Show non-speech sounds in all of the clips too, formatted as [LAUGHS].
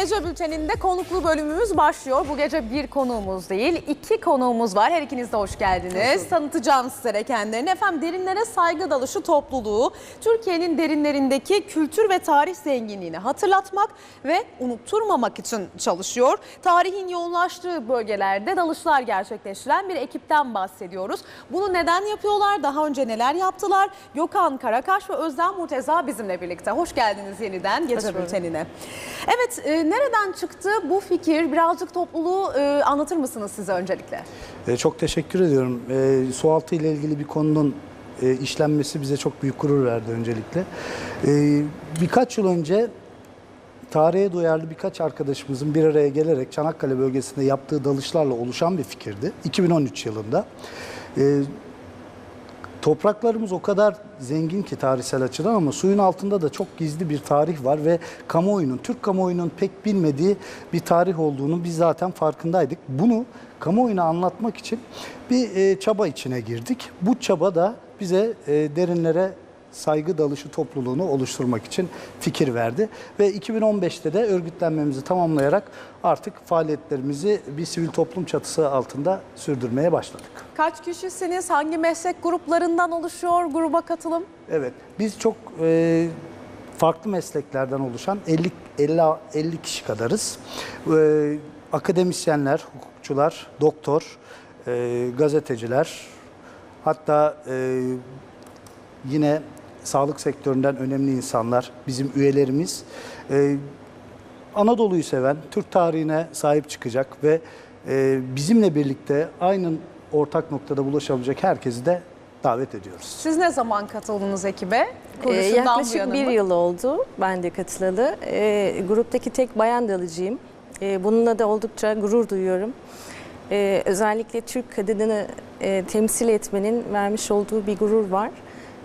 Gece Bülteni'nde konuklu bölümümüz başlıyor. Bu gece bir konuğumuz değil, iki konuğumuz var. Her ikiniz de hoş geldiniz. Tanıtacağım sizlere kendilerini. Efendim derinlere saygı dalışı topluluğu, Türkiye'nin derinlerindeki kültür ve tarih zenginliğini hatırlatmak ve unutturmamak için çalışıyor. Tarihin yoğunlaştığı bölgelerde dalışlar gerçekleştiren bir ekipten bahsediyoruz. Bunu neden yapıyorlar? Daha önce neler yaptılar? Gökhan Karakaş ve Özlem Murteza bizimle birlikte. Hoş geldiniz yeniden Gece Bülteni'ne. Evet, e, nereden çıktı bu fikir? Birazcık topluluğu e, anlatır mısınız size öncelikle? E, Çok teşekkür ediyorum. E, Sualtı ile ilgili bir konunun e, işlenmesi bize çok büyük gurur verdi öncelikle. E, Birkaç yıl önce tarihe duyarlı birkaç arkadaşımızın bir araya gelerek Çanakkale bölgesinde yaptığı dalışlarla oluşan bir fikirdi. 2013 yılında. E, Topraklarımız o kadar zengin ki tarihsel açıdan ama suyun altında da çok gizli bir tarih var ve kamuoyunun, Türk kamuoyunun pek bilmediği bir tarih olduğunu biz zaten farkındaydık. Bunu kamuoyuna anlatmak için bir e, çaba içine girdik. Bu çaba da bize e, derinlere saygı dalışı topluluğunu oluşturmak için fikir verdi. Ve 2015'te de örgütlenmemizi tamamlayarak artık faaliyetlerimizi bir sivil toplum çatısı altında sürdürmeye başladık. Kaç kişisiniz? Hangi meslek gruplarından oluşuyor gruba katılım? Evet, biz çok e, farklı mesleklerden oluşan 50 50 50 kişi kadarız. E, akademisyenler, hukukçular, doktor, e, gazeteciler, hatta e, yine sağlık sektöründen önemli insanlar, bizim üyelerimiz. E, Anadolu'yu seven, Türk tarihine sahip çıkacak ve e, bizimle birlikte aynı ortak noktada buluşabilecek herkesi de davet ediyoruz. Siz ne zaman katıldınız ekibe? Ee, yaklaşık bir mı? yıl oldu ben de katılalı. Ee, gruptaki tek bayan dalıcıyım. Ee, bununla da oldukça gurur duyuyorum. Ee, özellikle Türk kadınını e, temsil etmenin vermiş olduğu bir gurur var.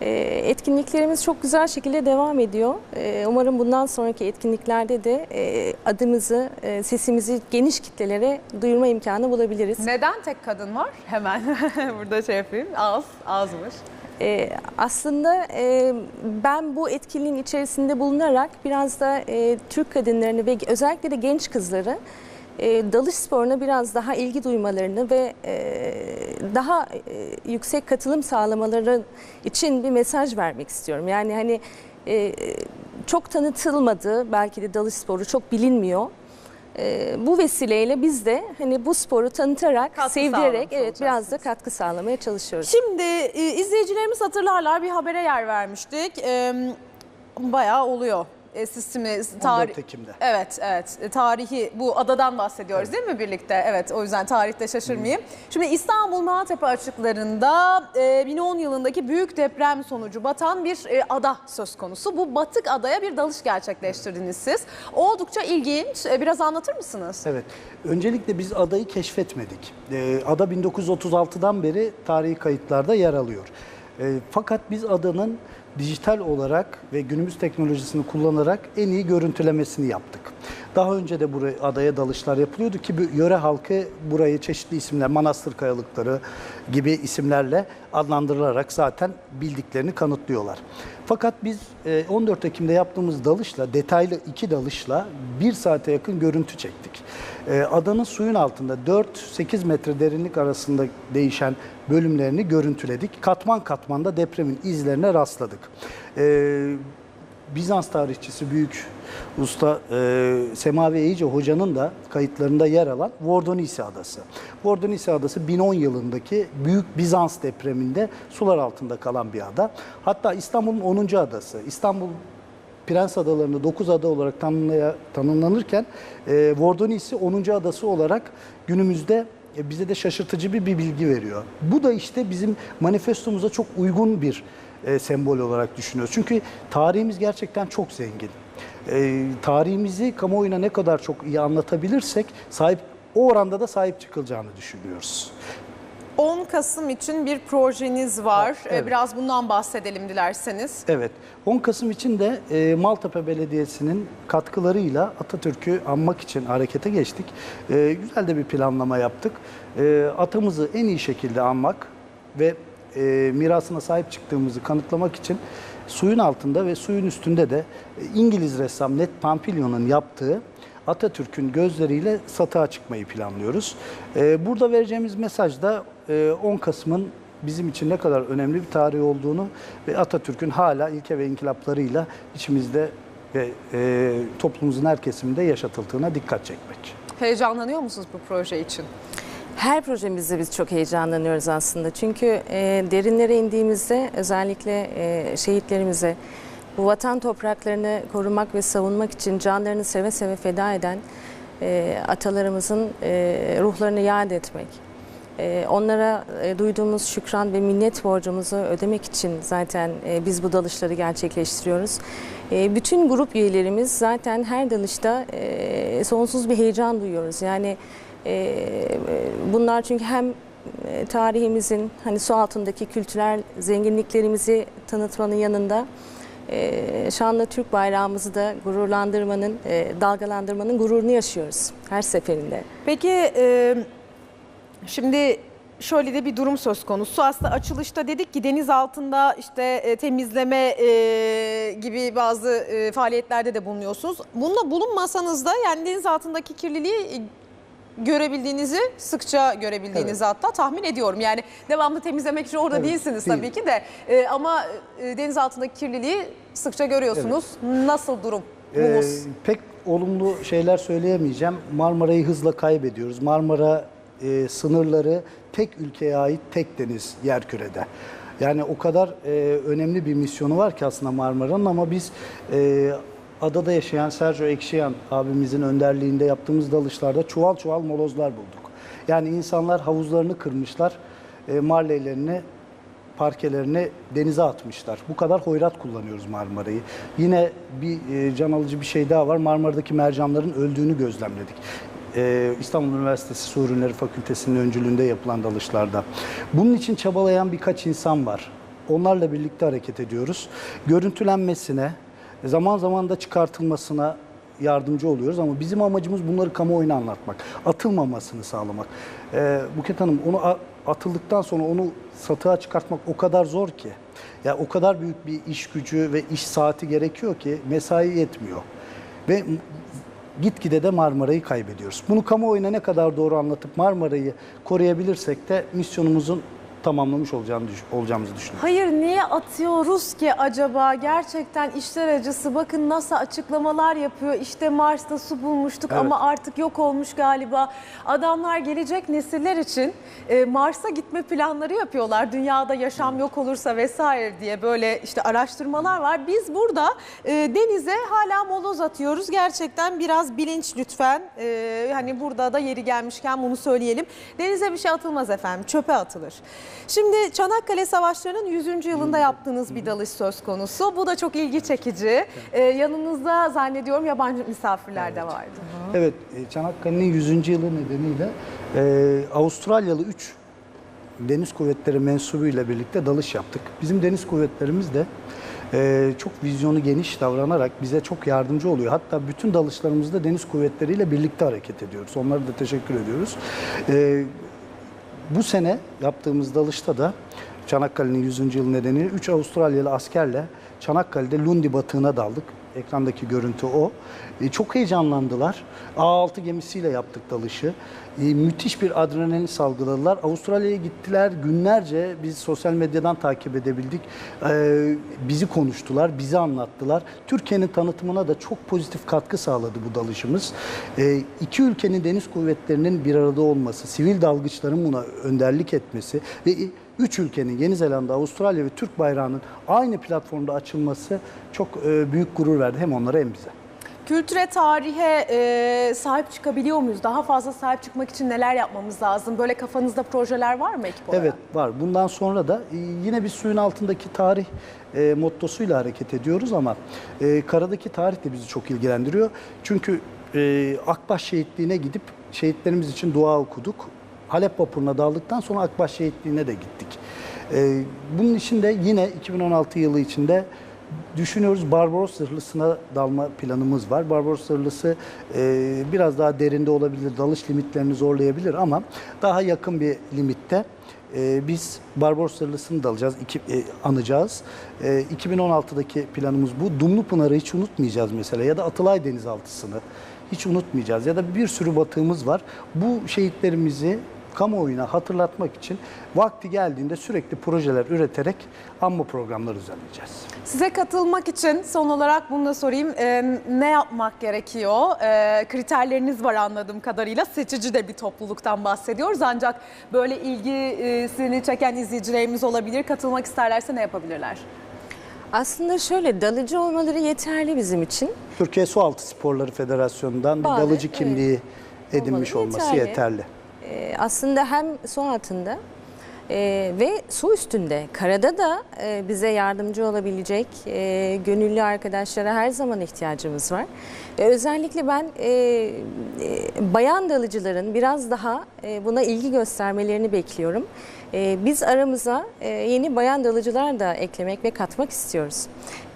Ee, etkinliklerimiz çok güzel şekilde devam ediyor. Ee, umarım bundan sonraki etkinliklerde de e, adımızı, e, sesimizi geniş kitlelere duyurma imkanı bulabiliriz. Neden tek kadın var? Hemen [LAUGHS] burada şey yapayım. Az, azmış. Ee, aslında e, ben bu etkinliğin içerisinde bulunarak biraz da e, Türk kadınlarını ve özellikle de genç kızları e, dalış sporuna biraz daha ilgi duymalarını ve e, daha e, yüksek katılım sağlamaları için bir mesaj vermek istiyorum. Yani hani e, çok tanıtılmadı belki de dalış sporu çok bilinmiyor. E, bu vesileyle biz de hani bu sporu tanıtarak, Katkı sevdirerek evet biraz da katkı sağlamaya çalışıyoruz. Şimdi e, izleyicilerimiz hatırlarlar bir habere yer vermiştik. E, bayağı oluyor. E, siz şimdi 14 tarih... Ekim'de. Evet, evet. E, Tarihi bu adadan bahsediyoruz değil mi birlikte? Evet, o yüzden tarihte şaşırmayayım. Şimdi İstanbul Maltepe açıklarında e, 2010 yılındaki büyük deprem sonucu batan bir e, ada söz konusu. Bu batık adaya bir dalış gerçekleştirdiniz siz. Oldukça ilginç. E, biraz anlatır mısınız? Evet. Öncelikle biz adayı keşfetmedik. Ee, ada 1936'dan beri tarihi kayıtlarda yer alıyor. Ee, fakat biz adanın dijital olarak ve günümüz teknolojisini kullanarak en iyi görüntülemesini yaptık. Daha önce de buraya adaya dalışlar yapılıyordu ki yöre halkı burayı çeşitli isimler, manastır kayalıkları gibi isimlerle adlandırılarak zaten bildiklerini kanıtlıyorlar. Fakat biz e, 14 Ekim'de yaptığımız dalışla, detaylı iki dalışla bir saate yakın görüntü çektik. E, Adanın suyun altında 4-8 metre derinlik arasında değişen bölümlerini görüntüledik. Katman katman da depremin izlerine rastladık. Bizans tarihçisi büyük usta e, Semavi Eyice Hoca'nın da kayıtlarında yer alan Vordonisi Adası. Vordonisi Adası 1010 yılındaki Büyük Bizans depreminde sular altında kalan bir ada. Hatta İstanbul'un 10. adası. İstanbul Prens Adaları'nda 9 ada olarak tanımlaya, tanımlanırken e, Vordonisi 10. adası olarak günümüzde e, bize de şaşırtıcı bir, bir bilgi veriyor. Bu da işte bizim manifestomuza çok uygun bir e, sembol olarak düşünüyoruz. Çünkü tarihimiz gerçekten çok zengin. E, tarihimizi kamuoyuna ne kadar çok iyi anlatabilirsek sahip o oranda da sahip çıkılacağını düşünüyoruz. 10 Kasım için bir projeniz var. E, Evet. Biraz bundan bahsedelim dilerseniz. Evet. 10 Kasım için de e, Maltepe Belediyesi'nin katkılarıyla Atatürk'ü anmak için harekete geçtik. E, güzel de bir planlama yaptık. E, atamızı en iyi şekilde anmak ve e, mirasına sahip çıktığımızı kanıtlamak için suyun altında ve suyun üstünde de e, İngiliz ressam Ned Pompilio'nun yaptığı Atatürk'ün gözleriyle satığa çıkmayı planlıyoruz. Ee, burada vereceğimiz mesaj da e, 10 Kasım'ın bizim için ne kadar önemli bir tarih olduğunu ve Atatürk'ün hala ilke ve inkılaplarıyla içimizde ve e, toplumumuzun her kesiminde yaşatıldığına dikkat çekmek. Heyecanlanıyor musunuz bu proje için? Her projemizde biz çok heyecanlanıyoruz aslında. Çünkü e, derinlere indiğimizde özellikle e, şehitlerimize bu vatan topraklarını korumak ve savunmak için canlarını seve seve feda eden e, atalarımızın e, ruhlarını yad etmek. e, onlara e, duyduğumuz şükran ve minnet borcumuzu ödemek için zaten e, biz bu dalışları gerçekleştiriyoruz. E, bütün grup üyelerimiz zaten her dalışta e, sonsuz bir heyecan duyuyoruz. Yani Bunlar çünkü hem e, tarihimizin hani su altındaki kültürel zenginliklerimizi tanıtmanın yanında e, şanlı Türk bayrağımızı da gururlandırmanın, e, dalgalandırmanın gururunu yaşıyoruz her seferinde. Peki şimdi şöyle de bir durum söz konusu. Aslında açılışta dedik ki deniz altında işte temizleme gibi bazı faaliyetlerde de bulunuyorsunuz. Bununla bulunmasanız da yani deniz altındaki kirliliği görebildiğinizi sıkça görebildiğinizi hatta tahmin ediyorum. Yani devamlı temizlemek için orada Evet, değilsiniz değil. tabii ki de E, ama e, deniz altındaki kirliliği sıkça görüyorsunuz. Nasıl durum? Ee, pek olumlu şeyler söyleyemeyeceğim. Marmara'yı hızla kaybediyoruz. Marmara e, sınırları tek ülkeye ait tek deniz yerkürede. Yani o kadar e, önemli bir misyonu var ki aslında Marmara'nın ama biz e, adada yaşayan Sergio Ekşiyan abimizin önderliğinde yaptığımız dalışlarda çuval çuval molozlar bulduk. Yani insanlar havuzlarını kırmışlar, e, marleylerini parkelerini denize atmışlar. Bu kadar hoyrat kullanıyoruz Marmara'yı. Yine bir e, can alıcı bir şey daha var. Marmara'daki mercanların öldüğünü gözlemledik. E, İstanbul Üniversitesi Su Ürünleri Fakültesi'nin öncülüğünde yapılan dalışlarda. Bunun için çabalayan birkaç insan var. Onlarla birlikte hareket ediyoruz. Görüntülenmesine, zaman zaman da çıkartılmasına yardımcı oluyoruz ama bizim amacımız bunları kamuoyuna anlatmak, atılmamasını sağlamak. Ee, Buket Hanım onu atıldıktan sonra onu satığa çıkartmak o kadar zor ki. Ya o kadar büyük bir iş gücü ve iş saati gerekiyor ki mesai yetmiyor. Ve gitgide de Marmara'yı kaybediyoruz. Bunu kamuoyuna ne kadar doğru anlatıp Marmara'yı koruyabilirsek de misyonumuzun tamamlamış olacağını düş- olacağımızı düşünüyorum. Hayır niye atıyoruz ki acaba? Gerçekten işler acısı. Bakın NASA açıklamalar yapıyor. İşte Mars'ta su bulmuştuk Evet. ama artık yok olmuş galiba. Adamlar gelecek nesiller için e, Mars'a gitme planları yapıyorlar. Dünyada yaşam yok olursa vesaire diye böyle işte araştırmalar var. Biz burada e, denize hala moloz atıyoruz. Gerçekten biraz bilinç lütfen. E, hani burada da yeri gelmişken bunu söyleyelim. Denize bir şey atılmaz efendim. Çöpe atılır. Şimdi Çanakkale Savaşları'nın 100. yılında yaptığınız bir dalış söz konusu. Bu da çok ilgi çekici. Ee, yanınızda zannediyorum yabancı misafirler de vardı. Evet, e, Çanakkale'nin 100. yılı nedeniyle e, Avustralyalı 3 deniz kuvvetleri mensubuyla birlikte dalış yaptık. Bizim deniz kuvvetlerimiz de e, çok vizyonu geniş davranarak bize çok yardımcı oluyor. Hatta bütün dalışlarımızda deniz kuvvetleriyle birlikte hareket ediyoruz. Onlara da teşekkür ediyoruz. E, bu sene yaptığımız dalışta da Çanakkale'nin 100. yılı nedeniyle 3 Avustralyalı askerle Çanakkale'de Lundi batığına daldık. Ekrandaki görüntü o. E, çok heyecanlandılar. A6 gemisiyle yaptık dalışı. E, müthiş bir adrenalin salgıladılar. Avustralya'ya gittiler. Günlerce biz sosyal medyadan takip edebildik. E, bizi konuştular, bizi anlattılar. Türkiye'nin tanıtımına da çok pozitif katkı sağladı bu dalışımız. E, iki ülkenin deniz kuvvetlerinin bir arada olması, sivil dalgıçların buna önderlik etmesi ve üç ülkenin Yeni Zelanda, Avustralya ve Türk bayrağının aynı platformda açılması çok e, büyük gurur verdi hem onlara hem bize. Kültüre, tarihe e, sahip çıkabiliyor muyuz? Daha fazla sahip çıkmak için neler yapmamız lazım? Böyle kafanızda projeler var mı ekip olarak? Evet var. Bundan sonra da e, yine bir suyun altındaki tarih e, mottosuyla hareket ediyoruz ama e, karadaki tarih de bizi çok ilgilendiriyor. Çünkü e, Akbaş şehitliğine gidip şehitlerimiz için dua okuduk. Halep vapuruna daldıktan sonra Akbaş şehitliğine de gittik. E, bunun için de yine 2016 yılı içinde düşünüyoruz Barbaros Zırhlısı'na dalma planımız var. Barbaros Zırhlısı e, biraz daha derinde olabilir, dalış limitlerini zorlayabilir ama daha yakın bir limitte e, biz Barbaros Zırhlısı'nı dalacağız, iki, e, anacağız. E, 2016'daki planımız bu. Dumlu Pınar'ı hiç unutmayacağız mesela ya da Atılay Denizaltısı'nı hiç unutmayacağız. Ya da bir sürü batığımız var. Bu şehitlerimizi kamuoyuna hatırlatmak için vakti geldiğinde sürekli projeler üreterek anma programları düzenleyeceğiz. Size katılmak için son olarak bunu da sorayım. Ee, ne yapmak gerekiyor? Ee, kriterleriniz var anladığım kadarıyla. Seçici de bir topluluktan bahsediyoruz. Ancak böyle ilgisini çeken izleyicilerimiz olabilir. Katılmak isterlerse ne yapabilirler? Aslında şöyle dalıcı olmaları yeterli bizim için. Türkiye Sualtı Sporları Federasyonu'ndan bir Bari, dalıcı evet. kimliği edinmiş Olmalı, olması yeterli. yeterli. Ee, aslında hem su altında e, ve su üstünde, karada da e, bize yardımcı olabilecek e, gönüllü arkadaşlara her zaman ihtiyacımız var. Ve özellikle ben e, e, bayan dalıcıların biraz daha e, buna ilgi göstermelerini bekliyorum. E, biz aramıza e, yeni bayan dalıcılar da eklemek ve katmak istiyoruz.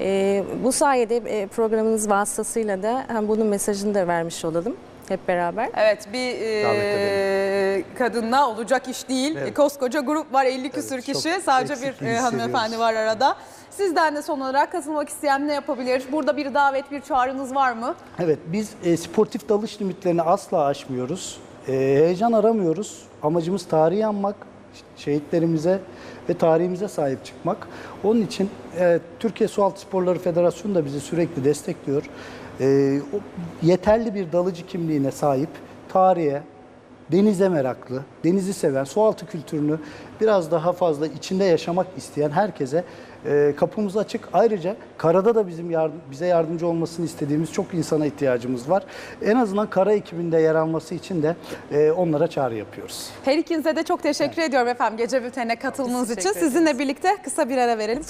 E, bu sayede e, programınız vasıtasıyla da hem bunun mesajını da vermiş olalım hep beraber. Evet bir e, kadınla olacak iş değil. Evet. Koskoca grup var 50 küsür Evet, kişi. Sadece bir e, hanımefendi var arada. Sizden de son olarak katılmak isteyen ne yapabilir? Burada bir davet, bir çağrınız var mı? Evet, biz e, sportif dalış limitlerini asla aşmıyoruz. E, heyecan aramıyoruz. Amacımız tarihi anmak, şehitlerimize ve tarihimize sahip çıkmak. Onun için e, Türkiye Sualtı Sporları Federasyonu da bizi sürekli destekliyor. E, o yeterli bir dalıcı kimliğine sahip, tarihe, denize meraklı, denizi seven, sualtı kültürünü biraz daha fazla içinde yaşamak isteyen herkese e, kapımız açık. Ayrıca karada da bizim yardım, bize yardımcı olmasını istediğimiz çok insana ihtiyacımız var. En azından kara ekibinde yer alması için de e, onlara çağrı yapıyoruz. Her ikinize de çok teşekkür ediyorum efendim gece bültenine katılmanız için. teşekkür Sizinle birlikte kısa bir ara verelim.